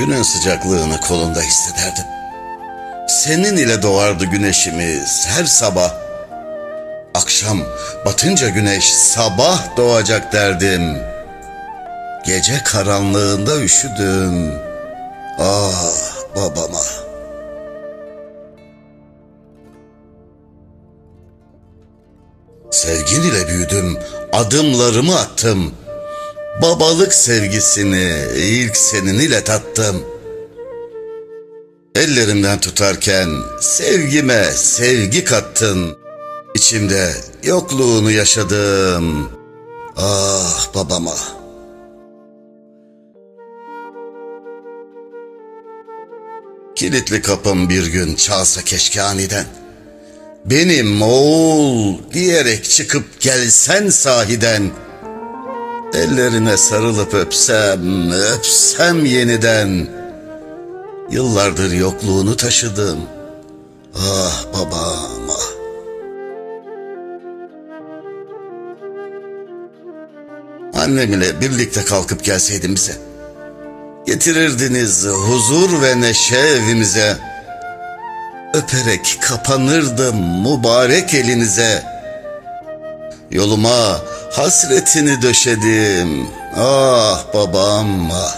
Günün sıcaklığını kolunda hissederdim. Senin ile doğardı güneşimiz her sabah. Akşam batınca güneş sabah doğacak derdim. Gece karanlığında üşüdüm. Ah babama. Sevgin ile büyüdüm, adımlarımı attım. Babalık sevgisini ilk senin ile tattım. Ellerimden tutarken sevgime sevgi kattın. İçimde yokluğunu yaşadım. Ah babama. Kilitli kapım bir gün çalsa keşke aniden. Benim oğul diyerek çıkıp gelsen sahiden. Ellerine sarılıp öpsem, öpsem yeniden. Yıllardır yokluğunu taşıdım. Ah babam ah. Annem ile birlikte kalkıp gelseydin bize. Getirirdiniz huzur ve neşe evimize. Öperek kapanırdım mübarek elinize. Yoluma hasretini döşedim. Ah babam ah.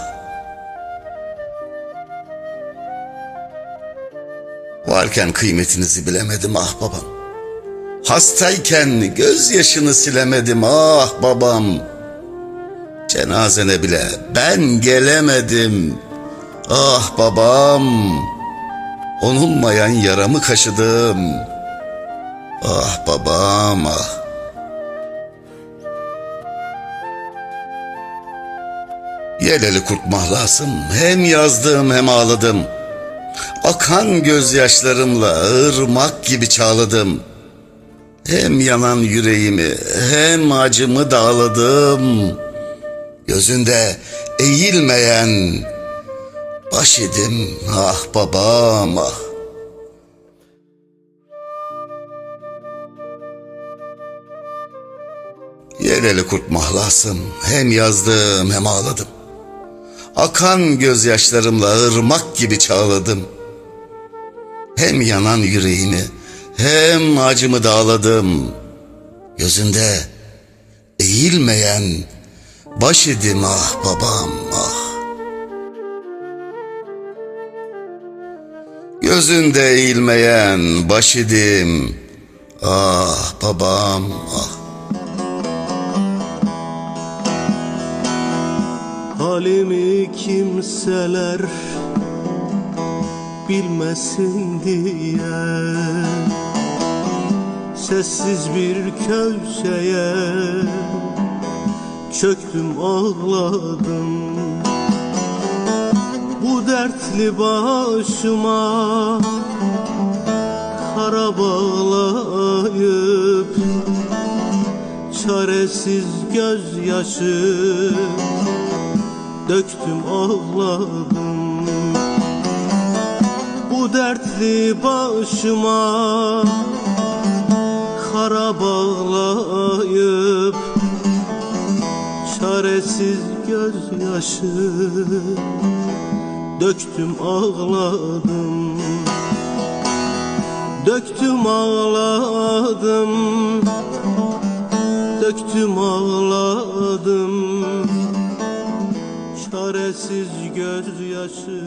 Varken kıymetinizi bilemedim ah babam. Hastayken gözyaşını silemedim ah babam. Cenazene bile ben gelemedim. Ah babam. Onulmayan yaramı kaşıdım. Ah babam ah. Yeleli kurt mahlasım hem yazdım hem ağladım. Akan gözyaşlarımla ırmak gibi çağladım. Hem yanan yüreğimi hem acımı dağladım. Gözünde eğilmeyen baş idim ah babam ah. Yeleli kurt mahlasım hem yazdım hem ağladım. Akan gözyaşlarımla ırmak gibi çağladım. Hem yanan yüreğimi hem acımı dağladım. Gözünde eğilmeyen baş idim ah babam ah. Gözünde eğilmeyen baş idim ah babam ah. Halimi kimseler bilmesin diye. Sessiz bir köşeye çöktüm ağladım. Bu dertli başıma kara bağlayıp Çaresiz gözyaşı döktüm ağladım Bu dertli başıma kara bağlayıp Çaresiz gözyaşı döktüm ağladım. Döktüm ağladım. Döktüm ağladım Çaresiz gözyaşı